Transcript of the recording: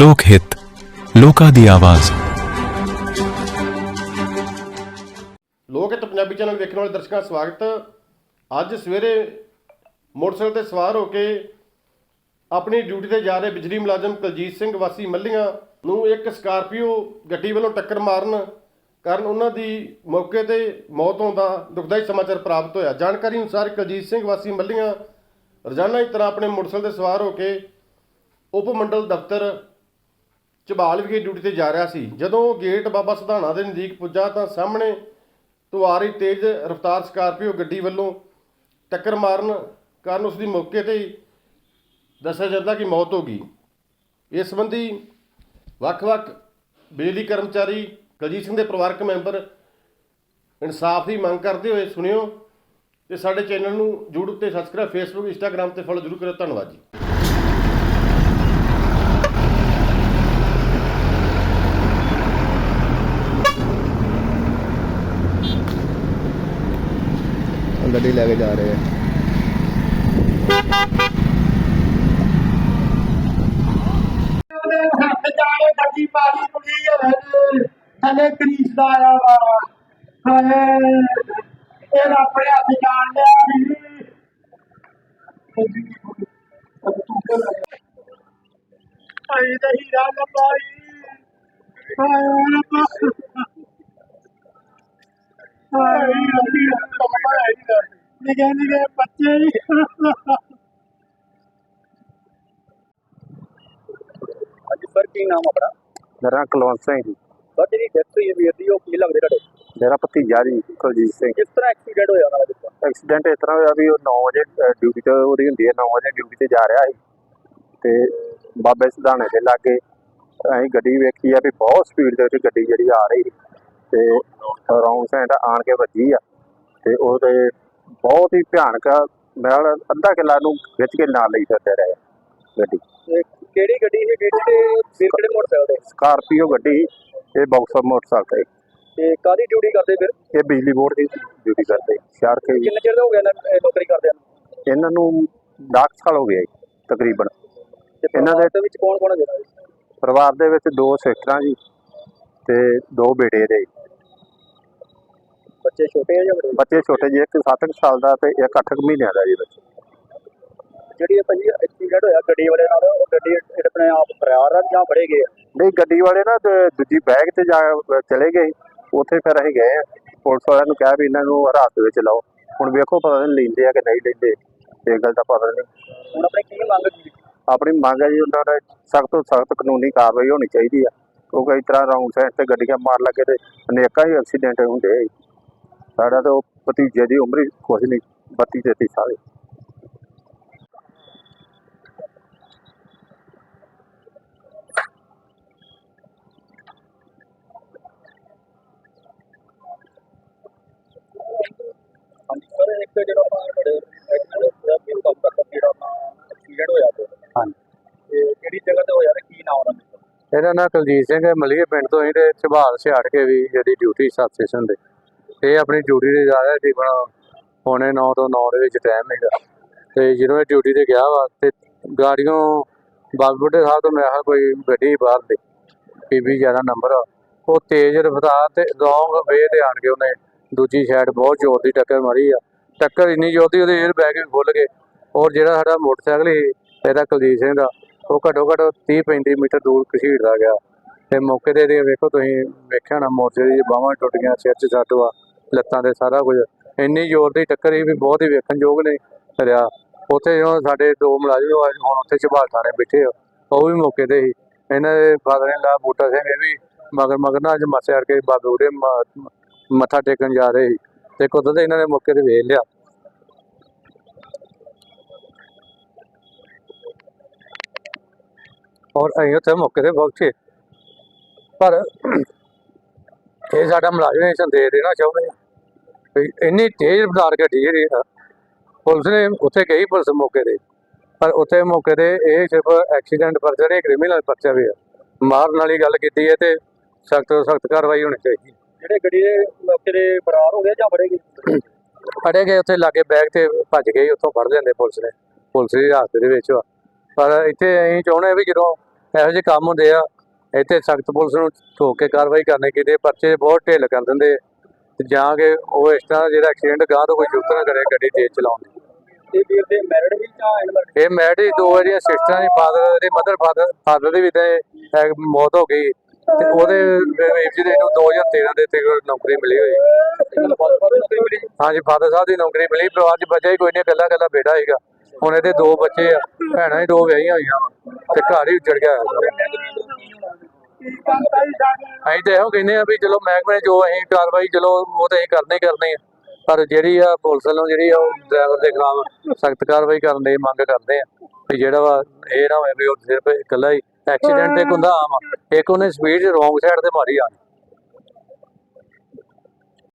ਲੋਕ ਹਿੱਤ, ਲੋਕਾਂ ਦੀ ਆਵਾਜ਼। ਲੋਕ ਹਿੱਤ ਪੰਜਾਬੀ ਚੈਨਲ ਵੇਖਣ ਵਾਲੇ ਦਰਸ਼ਕਾਂ ਦਾ ਸਵਾਗਤ। ਅੱਜ ਸਵੇਰੇ ਮੋਟਰਸਾਈਕਲ ਤੇ ਸਵਾਰ ਹੋ ਕੇ ਆਪਣੀ ਡਿਊਟੀ ਤੇ ਜਾ ਰਹੇ ਬਿਜਲੀ ਮੁਲਾਜ਼ਮ ਕੁਲਜੀਤ ਸਿੰਘ ਵਾਸੀ ਮੱਲੀਆਂ ਨੂੰ ਇੱਕ ਸਕਾਰਪੀਓ ਗੱਡੀ ਵੱਲੋਂ ਟੱਕਰ ਮਾਰਨ ਕਾਰਨ ਉਹਨਾਂ ਦੀ ਮੌਕੇ ਤੇ ਮੌਤ ਹੋਣ ਦਾ ਦੁਖਦਾਈ ਸਮਾਚਾਰ ਪ੍ਰਾਪਤ ਹੋਇਆ। ਜਾਣਕਾਰੀ ਅਨੁਸਾਰ ਕੁਲਜੀਤ ਸਿੰਘ ਵਾਸੀ ਮੱਲੀਆਂ ਰੋਜ਼ਾਨਾ ਹੀ ਤਰ੍ਹਾਂ ਆਪਣੇ ਮੋਟਰਸਾਈਕਲ ਤੇ ਸਵਾਰ ਹੋ ਕੇ ਉਪ ਮੰਡਲ ਦਫ਼ਤਰ ਝਬਾਲ ਵਿਖੇ ਡਿਊਟੀ ਤੇ ਜਾ ਰਿਹਾ ਸੀ। ਜਦੋਂ ਉਹ ਗੇਟ ਬਾਬਾ ਸਧਾਣਾ ਦੇ ਨਜ਼ਦੀਕ ਪੁੱਜਾ ਤਾਂ ਸਾਹਮਣੇ ਤੋਂ ਆ ਰਹੀ ਤੇਜ਼ ਰਫ਼ਤਾਰ ਸਕਾਰਪੀਓ ਗੱਡੀ ਵੱਲੋਂ ਟੱਕਰ ਮਾਰਨ ਕਾਰਨ ਉਸ ਦੀ ਮੌਕੇ ਤੇ ਹੀ ਦੱਸਿਆ ਜਾਂਦਾ ਕਿ ਮੌਤ ਹੋ ਗਈ। ਇਸ ਸੰਬੰਧੀ ਵੱਖ-ਵੱਖ ਬਿਜਲੀ ਕਰਮਚਾਰੀ, ਕੁਲਜੀਤ ਸਿੰਘ ਦੇ ਪਰਿਵਾਰਕ ਮੈਂਬਰ ਇਨਸਾਫ ਦੀ ਮੰਗ ਕਰਦੇ ਹੋਏ ਸੁਣਿਓ ਤੇ ਸਾਡੇ ਚੈਨਲ ਨੂੰ YouTube ਤੇ ਸਬਸਕ੍ਰਾਈਬ Facebook, Instagram ਤੇ ਫੋਲੋ ਜ਼ਰੂਰ ਕਰਿਓ। ਧੰਨਵਾਦ ਜੀ। ਗੱਡੀ ਲੈ ਕੇ ਜਾ ਰਹੇ ਆ। ਹੱਥ ਜਾਣੇ ਗੱਡੀ ਪਾਲੀ ਕੁੜੀ ਹੋਵੇ ਥੱਲੇ ਗਰੀਸ ਦਾ ਆਇਆ ਵਾ ਹਾਏ ਇਹ ਆਪਣੇ ਹੱਥ ਜਾਣ ਲਿਆ ਵੀ ਹਾਏ ਤੇ ਹੀਰਾ ਲੰਬਾਈ ਹਾਏ ਰੱਬਾ ਹਾਏ ਅੱਡੀ ਲੰਬਾਈ ਨਿਗੇ ਨਿਗੇ ਬੱਚੇ ਹੀ ਹਾਂਜੀ ਸਰ ਕੀ ਨਾਮ ਆਪਣਾ? ਮੇਰਾ ਕੁਲਵੰਤ ਸਿੰਘ ਜੀ। ਸਰ ਜਿਹੜੀ ਡੈਥ ਹੋਈ ਹੈ ਵੀਰ ਦੀ ਉਹ ਕੀ ਲੱਗਦੇ ਤੁਹਾਡੇ? ਮੇਰਾ ਭਤੀਜਾ ਜੀ ਕੁਲਜੀਤ ਸਿੰਘ। ਕਿਸ ਤਰ੍ਹਾਂ ਐਕਸੀਡੈਂਟ ਹੋਇਆ ਉਹਨਾਂ ਦਾ ਜਿੱਦਾਂ ਐਕਸੀਡੈਂਟ ਇਸ ਤਰ੍ਹਾਂ ਹੋਇਆ ਵੀ ਉਹ 9 ਵਜੇ ਡਿਊਟੀ ਤੇ ਉਹਦੀ ਹੁੰਦੀ ਹੈ 9 ਵਜੇ ਡਿਊਟੀ ਤੇ ਜਾ ਰਿਹਾ ਸੀ। ਤੇ ਬਾਬੇ ਸਿਧਾਣੇ ਦੇ ਲਾਗੇ ਅਸੀਂ ਗੱਡੀ ਵੇਖੀ ਆ ਵੀ ਬਹੁਤ ਸਪੀਡ ਦੇ ਵਿੱਚ ਗੱਡੀ ਜਿਹੜੀ ਆ ਰਹੀ ਤੇ ਰੌਂਗ ਸਾਈਡ ਆਣ ਕੇ ਵੱਜੀ ਆ। ਤੇ ਉਹਦੇ ਬਹੁਤ ਹੀ ਭਿਆਨਕ ਨਾਲ ਅੱਧਾ ਕਿੱਲਾ ਨੂੰ ਖਿੱਚ ਕੇ ਨਾਲ ਲਈ ਫਿਰਦੇ ਰਹੇ ਗੱਡੀ। ਕਿਹੜੀ ਗੱਡੀ ਸੀ ਕਿਹੜੀ ਤੇ ਵੀਰ ਕਿਹੜੇ ਮੋਟਰਸਾਈਕਲ ਤੇ? ਸਕਾਰਪੀਓ ਗੱਡੀ ਇਹ ਬਾਕਸਰ ਮੋਟਰਸਾਈਕਲ ਤੇ। ਕਾਦੀ ਡਿਊਟੀ ਕਰਦੇ ਫਿਰ? ਇਹ ਬਿਜਲੀ ਬੋਰਡ ਦੀ ਡਿਊਟੀ ਕਰਦੇ ਸ਼ਹਿਰ ਕੇ ਕਿੰਨੇ ਚਿਰ ਦਾ ਹੋ ਗਿਆ ਇਹਨਾਂ ਨੂੰ ਇਹ ਨੌਕਰੀ ਕਰਦਿਆਂ ਨੂੰ? ਇਹਨਾਂ ਨੂੰ 10 ਸਾਲ ਹੋ ਗਏ ਤਕਰੀਬਨ। ਤੇ ਇਹਨਾਂ ਦੇ- ਪਰਿਵਾਰ ਵਿੱਚ ਕੌਣ ਕੌਣ ਹੈ ਪਰਿਵਾਰ ਦੇ ਵਿੱਚ ਦੋ ਸਿਸਟਰਾਂ ਜੀ ਤੇ ਦੋ ਬੇਟੇ ਦੇ। ਬੱਚੇ ਛੋਟੇ ਆ ਜਾਂ ਵੱਡੇ? ਬੱਚੇ ਛੋਟੇ ਜਿਹੇ ਇੱਕ 7 ਸਾਲ ਦਾ ਤੇ ਇੱਕ 8 ਮਹੀਨਿਆਂ ਦਾ ਜੀ ਬੱਚਾ। ਜਿਹੜੀ ਇਹ ਭਾਜੀ ਐਕਸੀਡੈਂਟ ਹੋਇਆ ਗੱਡੀ ਵਾਲੇ ਨਾਲ ਉਹ ਗੱਡੀ ਇਹ ਆਪਣੇ ਆਪ ਫਰਾਰ ਆ ਜਾਂ ਫੜੇ ਗਏ ਆ? ਨਹੀਂ ਗੱਡੀ ਵਾਲੇ ਨਾ ਤੇ ਦੂਜੀ ਬੈਗ ਤੇ ਜਾ ਚਲੇ ਗਏ। ਉੱਥੇ ਫਿਰ ਅਸੀਂ ਗਏ ਪੁਲਿਸ ਵਾਲਿਆਂ ਨੂੰ ਕਿਹਾ ਵੀ ਇਹਨਾਂ ਨੂੰ ਹਰਾਸ ਵਿੱਚ ਲਾਓ। ਹੁਣ ਵੇਖੋ ਪਤਾ ਨਹੀਂ ਲੈਂਦੇ ਆ ਕਿ ਨਹੀਂ ਲੈਂਦੇ ਇਹ ਗੱਲ ਦਾ ਪਤਾ ਨਹੀਂ। ਹੁਣ ਆਪਣੇ ਕੀ ਮੰਗ ਕੀ ਆਪਣੀ ਮੰਗ ਹੈ ਜੀ ਉਹਨਾਂ ਦਾ ਸਖਤ ਤੋਂ ਸਖਤ ਕਾਨੂੰਨੀ ਕਾਰਵਾਈ ਹੋਣੀ ਚਾਹੀਦੀ ਆ। ਕਿਉਂਕਿ ਇਸ ਤਰ੍ਹਾਂ ਰੌਂਗ ਸਾਈਡ ਤੇ ਗੱਡੀਆਂ ਮਾਰ ਲੱਗੇ ਤੇ ਅਨੇਕਾਂ ਹੀ ਐਕਸੀਡੈਂਟ ਹੁੰਦੇ ਆ ਜੀ। ਸਾਡਾ ਤਾਂ ਉਹ ਭਤੀਜੇ ਦੀ ਉਮਰ ਹੀ ਕੁਛ ਨਹੀਂ 32 33 ਸਾਲ ਇਹਦਾ ਨਾਂ ਕੁਲਜੀਤ ਸਿੰਘ ਹੈ ਮਲੀਏ ਪਿੰਡ ਤੋਂ ਹੀ ਤੇ ਝਬਾਲ ਸਿਆੜ ਕੇ ਵੀ ਜਿਹੜੀ ਡਿਊਟੀ ਸਬ ਸਟੇਸ਼ਨ ਦੇ। ਇਹ ਆਪਣੀ ਡਿਊਟੀ ਤੇ ਜਾ ਰਿਹਾ ਸੀ ਬਣਾ ਪੌਣੇ 9 ਤੋਂ 9 ਦੇ ਵਿੱਚ ਟਾਈਮ ਹੈਗਾ ਤੇ ਜਦੋਂ ਇਹ ਡਿਊਟੀ ਤੇ ਗਿਆ ਵਾ, ਤੇ ਗਾੜੀਆਂ ਬਾਗਬੁੱਢੇ ਸਾਹਿਬ ਤੋਂ ਮੈਂ ਕਿਹਾ ਕੋਈ ਗੱਡੀ ਬਾਹਰ ਦੀ ਪੀਬੀ 11 ਨੰਬਰ ਆ। ਉਹ ਤੇਜ਼ ਰਫ਼ਤਾਰ ਤੇ ਲੌਂਗ ਵੇ ਤੇ ਆਣ ਕੇ ਉਹਨੇ ਦੂਜੀ ਸਾਈਡ ਬਹੁਤ ਜ਼ੋਰ ਦੀ ਟੱਕਰ ਮਾਰੀ ਆ। ਟੱਕਰ ਇੰਨੀ ਜ਼ੋਰ ਦੀ ਉਹਦੇ 에ਅਰ ਬੈਗ ਵੀ ਖੁੱਲ ਗਏ। ਔਰ ਜਿਹੜਾ ਸਾਡਾ ਮੋਟਰਸਾਈਕਲ ਸੀ, ਇਹਦਾ ਕੁਲਦੀਪ ਸਿੰਘ ਦਾ, ਉਹ ਘੱਟੋ ਘੱਟ 30 35 ਮੀਟਰ ਦੂਰ ਘਸੀੜਦਾ ਗਿਆ। ਤੇ ਮੌਕੇ ਤੇ ਵੇਖੋ ਤੁਸੀਂ, ਵੇਖਿਆ ਨਾ ਮੋਰਚੇ ਦੀ ਬਾਹਾਂ ਟੁੱਟ ਗਈਆਂ, ਸਿਰ 'ਚ ਸੱਟ ਵਾ। ਲੱਤਾਂ ਤੇ ਸਾਰਾ ਕੁਝ। ਇੰਨੀ ਜ਼ੋਰ ਦੀ ਟੱਕਰ ਹੀ ਵੀ ਬਹੁਤ ਹੀ ਵੇਖਣਯੋਗ ਨੇ ਰਿਹਾ। ਉੱਥੇ ਜਦੋਂ ਸਾਡੇ ਦੋ ਮੁਲਾਜ਼ਮ ਹੁਣ ਉੱਥੇ ਝਬਾਲ ਥਾਣੇ ਬੈਠੇ ਆ। ਉਹ ਵੀ ਮੌਕੇ ਤੇ ਸੀ ਇਹਨਾਂ ਦੇ ਫਾਦਰ ਨੇ ਲਾ ਬੂਟਾ ਸਿੰਘ ਇਹ ਵੀ ਮਗਰ ਮਗਰ ਨਾਲ ਅੱਜ ਮੱਸੇ ਅੜ ਕੇ ਬਾਬੇ ਉਹਦੇ ਮ- ਮੱਥਾ ਟੇਕਣ ਜਾ ਰਹੇ ਸੀ ਤੇ ਕੁਦਰਤ ਇਹਨਾਂ ਨੇ ਮੌਕੇ ਤੇ ਵੇਖ ਲਿਆ। ਔਰ ਅਸੀਂ ਉੱਥੇ ਮੌਕੇ ਤੇ ਪਹੁੰਚੇ। ਪਰ ਇਹ ਸਾਡਾ ਮੁਲਾਜ਼ਮ ਇਹ ਸੰਦੇਸ਼ ਦੇਣਾ ਚਾਹੁੰਦੇ ਆ। ਇੰਨੀ ਤੇਜ਼ ਰਫ਼ਤਾਰ ਗੱਡੀ ਜਿਹੜੀ ਆ। ਪੁਲਿਸ ਨੇ ਉੱਥੇ ਗਈ ਪੁਲਿਸ ਮੌਕੇ ਤੇ। ਪਰ ਉੱਥੇ ਮੌਕੇ ਤੇ ਇਹ ਸਿਰਫ ਐਕਸੀਡੈਂਟ ਪਰਚਾ ਨਹੀਂ ਕ੍ਰਿਮੀਨਲ ਪਰਚਾ ਵੀ ਆ। ਮਾਰਨ ਵਾਲੀ ਗੱਲ ਕੀਤੀ ਹੈ ਤੇ ਸਖਤ ਤੋਂ ਸਖਤ ਕਾਰਵਾਈ ਹੋਣੀ ਚਾਹੀਦੀ। ਜਿਹੜੇ ਗੱਡੀ ਦੇ ਮੌਕੇ ਦੇ ਫਰਾਰ ਹੋ ਗਏ ਜਾਂ ਫੜੇ ਗਏ? ਫੜੇ ਗਏ ਉੱਥੇ ਲਾਗੇ ਬੈਗ ਤੇ ਭੱਜ ਗਏ ਉੱਥੋਂ ਫੜ ਲੈਂਦੇ ਪੁਲਿਸ ਨੇ। ਪੁਲਿਸ ਦੀ ਹਾਜ਼ਰੀ ਦੇ ਵਿੱਚ। ਪਰ ਇੱਥੇ ਅਸੀਂ ਚਾਹੁੰਦੇ ਵੀ ਜਦੋਂ ਇਹੋ ਜਿਹੇ ਕੰਮ ਹੁੰਦੇ ਆ ਇੱਥੇ ਸਖਤ ਪੁਲਿਸ ਨੂੰ ਠੋਕ ਕੇ ਕਾਰਵਾਈ ਕਰਨੀ ਹੈ। ਪਰਚੇ ਬਹੁਤ ਢਿੱਲ ਕਰ ਦਿੰਦੇ ਤੇ ਜਾਂ ਕਿ ਉਹ ਇਸ ਤਰ੍ਹਾਂ ਜਿਹੜਾ ਐਕਸੀਡੈਂਟ ਗਾਂ ਤੋਂ ਕੋਈ ਨਾ ਕਰੇ ਗੱਡੀ ਤੇਜ਼ ਚਲਾਉਣ ਦੀ। ਤੇ ਵੀਰ ਦੇ ਮੈਰਿਡ ਵੀ ਜਾਂ ਅਨਮੈਰਿਡ ਇਹ ਮੈਰਿਜ ਦੋ ਇਹਦੀਆਂ ਸਿਸਟਰਾਂ ਦੀ ਫਾਦਰ ਦੇ ਮਦਰ ਫਾਦਰ ਫਾਦਰ ਦੀ ਵੀ ਤੇ ਮੌਤ ਹੋ ਗਈ। ਤੇ ਉਹਦੇ ਵੀਰ ਜੀ ਦੇ ਨੂੰ 2013 ਦੇ ਤੇ ਨੌਕਰੀ ਮਿਲੀ ਹੋਈ। ਹਾਂਜੀ ਫਾਦਰ ਸਾਹਿਬ ਦੀ ਨੌਕਰੀ ਮਿਲੀ ਪਰਿਵਾਰ 'ਚ ਬੱਚਾ ਹੀ ਕੋਈ ਨਹੀਂ ਇਕੱਲਾ ਇਕੱਲਾ ਬੇਟਾ ਹੈਗਾ ਹੁਣ ਇਹਦੇ ਦੋ ਬੱਚੇ ਆ ਭੈਣਾਂ ਹੀ ਦੋ ਵਿਆਹੀਆਂ ਹੋਈਆਂ ਤੇ ਘਰ ਹੀ ਉੱਜੜ ਗਿਆ। ਅਸੀਂ ਤਾਂ ਇਹੋ ਕਹਿੰਦੇ ਆ ਵੀ ਚਲੋ ਮਹਿਕਮੇ ਨੇ ਜੋ ਅਸੀਂ ਕਾਰਵਾਈ, ਚਲੋ ਉਹ ਤਾਂ ਅਸੀਂ ਕਰਨੇ ਹੀ ਕਰਨੇ ਆ ਪਰ ਜਿਹੜੀ ਆ ਪੁਲਿਸ ਵੱਲੋਂ ਜਿਹੜੀ ਆ ਉਹ ਡਰਾਈਵਰ ਦੇ ਖਿਲਾਫ ਸਖਤ ਕਾਰਵਾਈ ਕਰਨ ਦੀ ਮੰਗ ਕਰਦੇ ਆ ਵੀ ਜਿਹੜਾ ਵਾ ਇਹ ਨਾ ਹੋਵੇ ਵੀ ਉਹ ਸਿਰਫ ਇਕੱਲਾ ਹੀ ਐਕਸੀਡੈਂਟ ਇੱਕ ਹੁੰਦਾ ਆਮ ਆ। ਇੱਕ ਉਹਨੇ ਸਪੀਡ ਰੋਂਗ ਸਾਈਡ ਤੇ ਮਾਰੀ ਆ